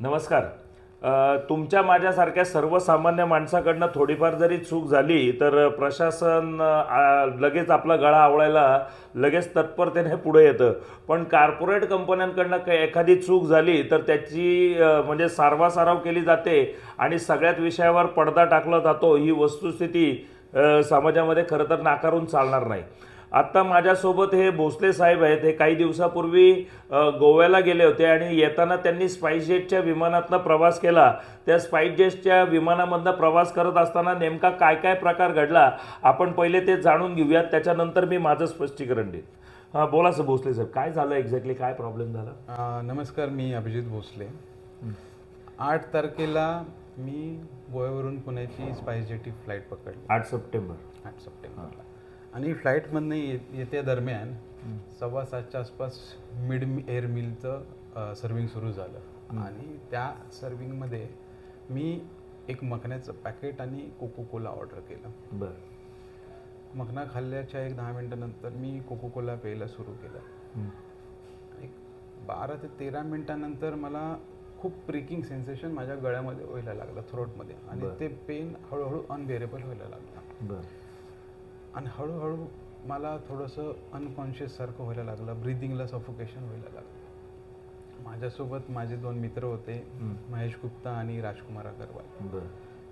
नमस्कार. तुमच्या माझ्यासारख्या सर्वसामान्य माणसाकडनं थोडीफार जरी चूक झाली तर प्रशासन लगेच आपला गळा आवळायला लगेच तत्परतेने पुढे येतं. पण कार्पोरेट कंपन्यांकडनं काही एखादी चूक झाली तर त्याची म्हणजे सारवासारव केली जाते आणि सगळ्यात विषयावर पडदा टाकला जातो. ही वस्तुस्थिती समाजामध्ये खरं तर नाकारून चालणार नाही. आत्ता माझ्यासोबत हे भोसले साहेब आहेत. हे काही दिवसापूर्वी गोव्याला गेले होते आणि येताना त्यांनी स्पाईस जेटच्या विमानातनं प्रवास केला. त्या स्पाईस जेटच्या विमानामधनं प्रवास करत असताना नेमका काय काय प्रकार घडला आपण पहिले ते जाणून घेऊयात. त्याच्यानंतर मी माझं स्पष्टीकरण देईन. हां बोला सर भोसले साहेब काय झालं एक्झॅक्टली काय प्रॉब्लेम झाला? नमस्कार मी अभिजित भोसले. आठ तारखेला मी गोव्यावरून पुण्याची स्पाईस जेटी फ्लाईट पकडली. आठ सप्टेंबर. आठ सप्टेंबरला. आणि फ्लाईटमधनं ये येत्या दरम्यान सव्वा सातच्या आसपास मिड एअर मिलचं सर्विंग सुरू झालं. आणि त्या सर्विंगमध्ये मी एक मखण्याचं पॅकेट आणि कोको कोला ऑर्डर केलं. बरं. मखना खाल्ल्याच्या एक दहा मिनटानंतर मी कोको कोला प्यायला सुरू केलं. एक बारा ते तेरा मिनिटानंतर मला खूप प्रिकिंग सेन्सेशन माझ्या गळ्यामध्ये व्हायला लागलं थ्रोटमध्ये आणि. ते पेन हळूहळू अनबेरेबल व्हायला लागलं. बरं. आणि हळूहळू मला थोडंसं अनकॉन्शियस सारखं व्हायला लागलं. ब्रिदिंगला सफोकेशन व्हायला लागलं. माझ्यासोबत माझे दोन मित्र होते. महेश गुप्ता आणि राजकुमार अगरवाल.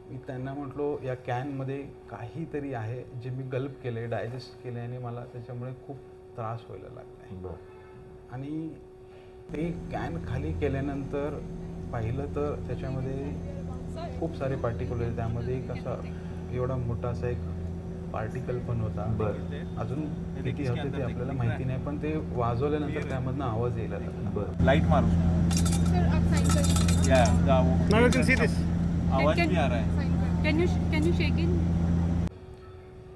मी त्यांना म्हटलो या कॅनमध्ये काहीतरी आहे जे मी गल्प केले डायजेस्ट केले आणि मला त्याच्यामुळे खूप त्रास व्हायला लागला आणि ते कॅन खाली केल्यानंतर पाहिलं तर त्याच्यामध्ये खूप सारे पार्टिकल त्यामध्ये एक असा एवढा मोठा असा एक पार्टिकल पण होता. बरं. अजून किती होते ते आपल्याला माहिती नाही पण ते वाजवल्यानंतर त्यामधनं आवाज यायला लागला बरं. लाइट मारो. आवाज भी आ रहा है?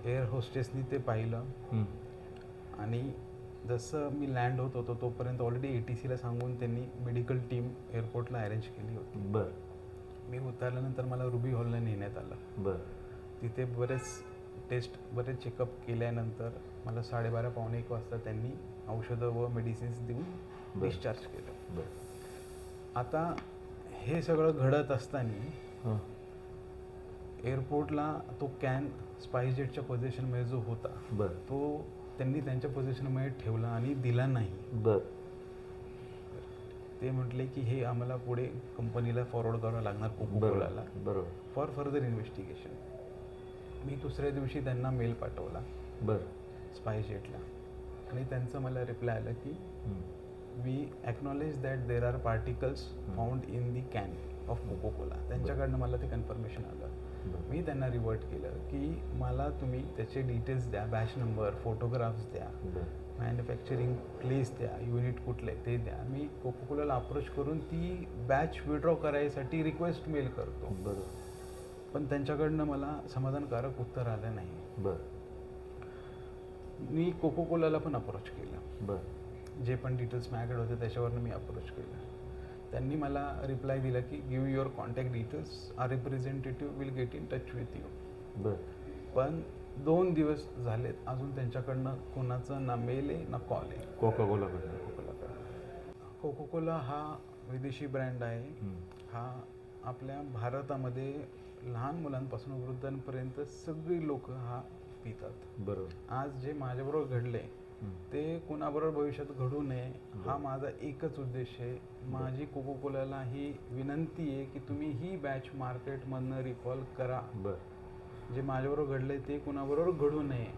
एअर होस्टेसनी ते पाहिलं. हं. आणि जसं मी लँड होत होतो तोपर्यंत ऑलरेडी ए टी सीला सांगून त्यांनी मेडिकल टीम एअरपोर्टला अरेंज केली होती. बरं. मी उतरल्यानंतर मला रुबी हॉलला नेण्यात आलं. बरं. तिथे बरेच टेस्ट बरेच चेकअप केल्यानंतर मला साडेबारा पावणे एक वाजता त्यांनी औषधं व मेडिसिन्स देऊन. डिस्चार्ज केलं. आता हे सगळं घडत असताना एअरपोर्टला तो कॅन स्पाईस जेटच्या पोझिशनमध्ये जो होता तो त्यांनी त्यांच्या पोझिशनमध्ये ठेवला आणि दिला नाही. ते म्हटले की हे आम्हाला पुढे कंपनीला फॉरवर्ड करावं लागणार कोको कोलाला बरोबर बरोबर. फॉर फर्दर इन्व्हेस्टिगेशन मी दुसऱ्या दिवशी त्यांना मेल पाठवला. बरं. स्पाय जेटला आणि त्यांचं मला रिप्लाय आलं की. We acknowledge that there are particles found in the can of Coca Cola त्यांच्याकडनं मला ते कन्फर्मेशन आलं. मी त्यांना रिवर्ट केलं की मला तुम्ही त्याचे डिटेल्स द्या बॅच नंबर फोटोग्राफ्स द्या मॅन्युफॅक्चरिंग प्लेस द्या युनिट कुठले ते द्या. मी कोको कोलाला अप्रोच करून ती बॅच विड्रॉ करायसाठी रिक्वेस्ट मेल करतो. बरं. पण त्यांच्याकडनं मला समाधानकारक उत्तर आलं नाही. बरं. मी कोको कोलाला पण अप्रोच केलं. बरं. जे पण डिटेल्स माझ्याकडे होते त्याच्यावरनं मी अप्रोच केलं. त्यांनी मला रिप्लाय दिला की give your contact details our representative will get in touch with you बरं. पण दोन दिवस झालेत अजून त्यांच्याकडनं कोणाचं ना मेल आहे ना कॉल आहे. कोका कोलाकडे कोको कोला हा विदेशी ब्रँड आहे. हा आपल्या भारतामध्ये लहान मुलांपासून वृद्धांपर्यंत सगळी लोक हा पितात. बरोबर. आज जे माझ्याबरोबर घडले. ते कुणाबरोबर भविष्यात घडू नये हा माझा एकच उद्देश आहे. माझी कोको कोलाला ही विनंती आहे की तुम्ही ही बॅच मार्केटमधनं रिकॉल करा. बरं. जे माझ्याबरोबर घडले ते कुणाबरोबर घडू नये.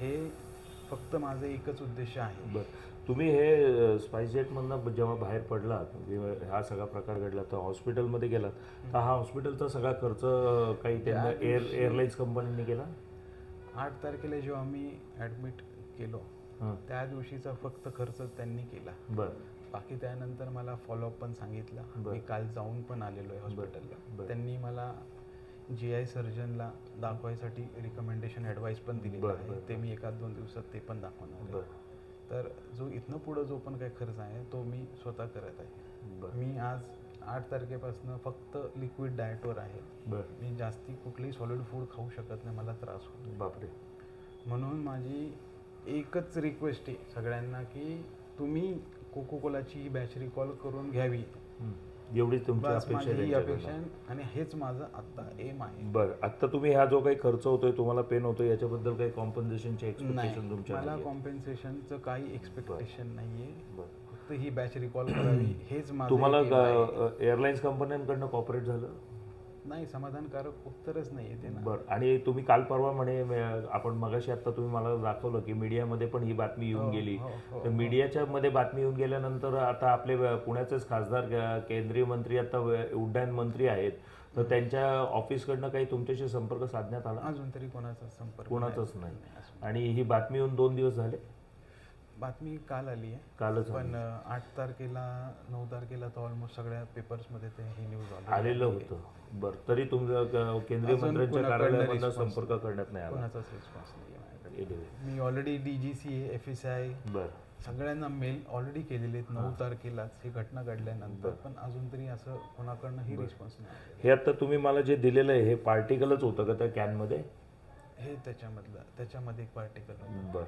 हे फक्त माझं एकच उद्देश आहे. बरं. तुम्ही हे स्पाईस जेटमधनं जेव्हा बाहेर पडलात जेव्हा हा सगळा प्रकार घडला तर हॉस्पिटलमध्ये गेलात तर हा हॉस्पिटलचा सगळा खर्च काही त्यांना त्या एअर एअरलाईन्स कंपनीने केला? आठ तारखेला जेव्हा मी ॲडमिट केलो त्या दिवशीचा फक्त खर्च त्यांनी केला. बरं. बाकी त्यानंतर मला फॉलोअप पण सांगितलं. मी काल जाऊन पण आलेलो आहे हॉस्पिटलला. त्यांनी मला जी आय सर्जनला दाखवायसाठी रिकमेंडेशन ॲडवाईस पण दिलेलं बरं, आहे. बरं, ते मी एखाद दोन दिवसात ते पण दाखवणार आहे. बरं. तर जो इथनं पुढं जो पण काही खर्च आहे तो मी स्वतः करत आहे. बरं. मी आज आठ तारखेपासून फक्त लिक्विड डाएटवर आहे. बरं. मी जास्ती कुठलीही सॉलिड फूड खाऊ शकत नाही मला त्रास होतो. बापरे. म्हणून माझी एकच रिक्वेस्ट आहे सगळ्यांना की तुम्ही कोको कोलाची ही बॅच रिकॉल करून घ्यावी. हं. एवढीच तुमची बस अपेक्षा माझी आहे त्यांच्याकडनं. अपेक्षा आहे आणि हेच माझं आत्ता एम आहे बरं आत्ता तुम्ही हा जो काही खर्च होतोय तुम्हाला पेन होतोय याच्याबद्दल काही कॉम्पन्सेशनची एक्सपेक्टेशन नाही तुमच्या मला नाहीये? कॉम्पेन्सेशनचं काही एक्सपेक्टेशन नाहीये बरं. फक्त ही बॅच रिकॉल करावी हेच माझं तुम्हाला एक aim आहे. एअरलाईन्स कंपन्यांकडनं कॉपरेट झालं नाही समाधानकारक उत्तरच नाही येते ना. बरं. आणि तुम्ही काल परवा म्हणे आपण मगाशी आता तुम्ही मला दाखवलं की मीडियामध्ये पण ही बातमी येऊन हो, गेली. हो, हो, तर मीडियाच्या मध्ये बातमी येऊन गेल्यानंतर आता आपले पुण्याचेच खासदार केंद्रीय मंत्री आता उड्डाण मंत्री आहेत. तर त्यांच्या ऑफिसकडनं काही तुमच्याशी संपर्क साधण्यात आला? अजून तरी कोणाचा संपर्क कोणाचाच. नाही. आणि ही बातमी येऊन दोन दिवस झाले? बातमी काल आली आहे. कालच पण आठ तारखेला नऊ तारखेला तर ऑलमोस्ट सगळ्या पेपर्समध्ये ते ही न्यूज आलेलं होतं. बरं तरी तुमचं केंद्रीय मंत्र्यांच्या कोणाकडनं response संपर्क करण्यात नाही आला. कोणाचाच रिस्पॉन्स नाही मी already D G C F S I बरं. सगळ्यांना मेल ऑलरेडी केलेले आहेत. नऊ तारखेलाच ही घटना घडल्यानंतर. पण अजून तरी असं कोणाकडनंही रिस्पॉन्स नाही. हे आता तुम्ही मला जे दिलेलं आहे हे पार्टिकलच होतं का त्या कॅनमध्ये हे त्याच्यामधलं त्याच्यामध्ये एक पार्टिकल होतं. बरं.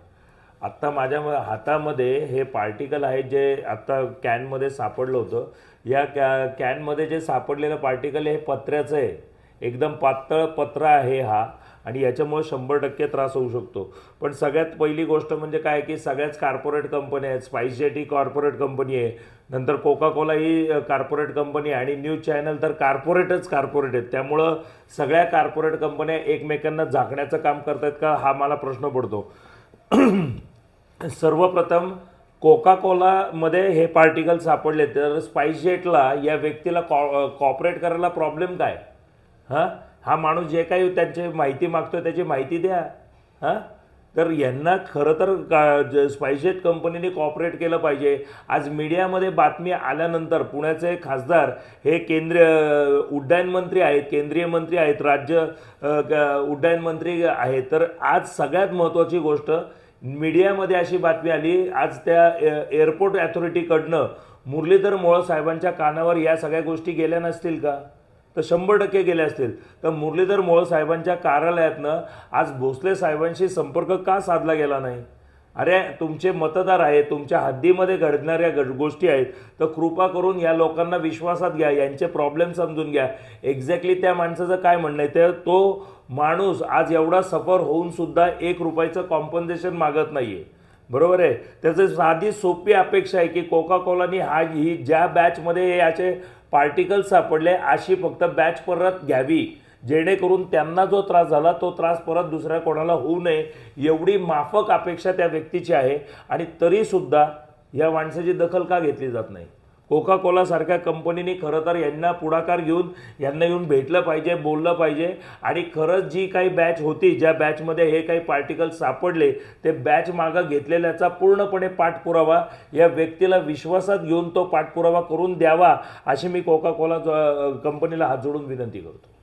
आत्ता माझ्या म- हातामध्ये हे पार्टिकल आहे जे आत्ता कॅनमध्ये सापडलं होतं. या कॅ कॅनमध्ये जे सापडलेलं पार्टिकल हे पत्र्याचं आहे. एकदम पातळ पत्र आहे हा आणि याच्यामुळे शंभर टक्के त्रास होऊ शकतो. पण सगळ्यात पहिली गोष्ट म्हणजे काय की सगळ्याच कार्पोरेट कंपन्या आहेत. स्पाईसजेट ही कॉर्पोरेट कंपनी आहे. नंतर कोका कोला ही कॉर्पोरेट कंपनी आहे. आणि न्यूज चॅनल तर कार्पोरेटच कार्पोरेट आहेत. त्यामुळं सगळ्या कार्पोरेट कंपन्या एकमेकांना झाकण्याचं काम करतायत का? हा मला प्रश्न पडतो. सर्वप्रथम कोका कोलामध्ये हे पार्टिकल सापडले तर स्पाइसजेटला या व्यक्तीला कॉ कॉपरेट करायला प्रॉब्लेम काय? हां? हा माणूस जे काही त्यांची माहिती मागतो त्याची माहिती द्या. हां? तर यांना खरं तर का स्पायजेट कंपनीने कॉपरेट केलं पाहिजे. आज मीडियामध्ये बातमी आल्यानंतर पुण्याचे खासदार हे केंद्रीय उड्डाण मंत्री आहेत केंद्रीय मंत्री आहेत राज्य उड्डाण मंत्री आहेत. तर आज सगळ्यात महत्त्वाची गोष्ट मीडियामध्ये अशी बातमी आली आज त्या ए- एअरपोर्ट अथॉरिटीकडनं मुरलीधर मोहोळ साहेबांच्या कानावर या सगळ्या गोष्टी गेल्या नसतील का? तर शंभर टक्के गेले असतील. तर मुरलीधर मोहोळ साहेबांच्या कार्यालयातनं आज भोसले साहेबांशी संपर्क का साधला गेला नाही? अरे तुमचे मतदार आहेत तुमच्या हद्दीमध्ये घडणाऱ्या घड गोष्टी आहेत. तर कृपा करून या लोकांना विश्वासात घ्या यांचे प्रॉब्लेम समजून घ्या. एक्झॅक्टली त्या माणसाचं काय म्हणणं आहे? तर तो माणूस आज एवढा सफर होऊन सुद्धा एक रुपयाचं कॉम्पन्सेशन मागत नाही आहे बरोबर आहे? त्याचं साधी सोपी अपेक्षा आहे की कोका कोलानी हा ही ज्या बॅचमध्ये याचे पार्टिकल सापडले अशी फक्त बॅच परत घ्यावी. जेणेकरून त्यांना जो त्रास झाला तो त्रास परत दुसऱ्या कोणाला होऊ नये एवढी माफक अपेक्षा त्या व्यक्तीची आहे. आणि तरीसुद्धा या माणसाची दखल का घेतली जात नाही? कोका कोलासारख्या कंपनीने खरं तर यांना पुढाकार घेऊन यांना येऊन भेटलं पाहिजे बोललं पाहिजे. आणि खरंच जी काही बॅच होती ज्या बॅचमध्ये हे काही पार्टिकल सापडले ते बॅच मागं घेतलेल्याचा पूर्णपणे पाठपुरावा या व्यक्तीला विश्वासात घेऊन तो पाठपुरावा करून द्यावा अशी मी कोका कोला कंपनीला हात जोडून विनंती करतो.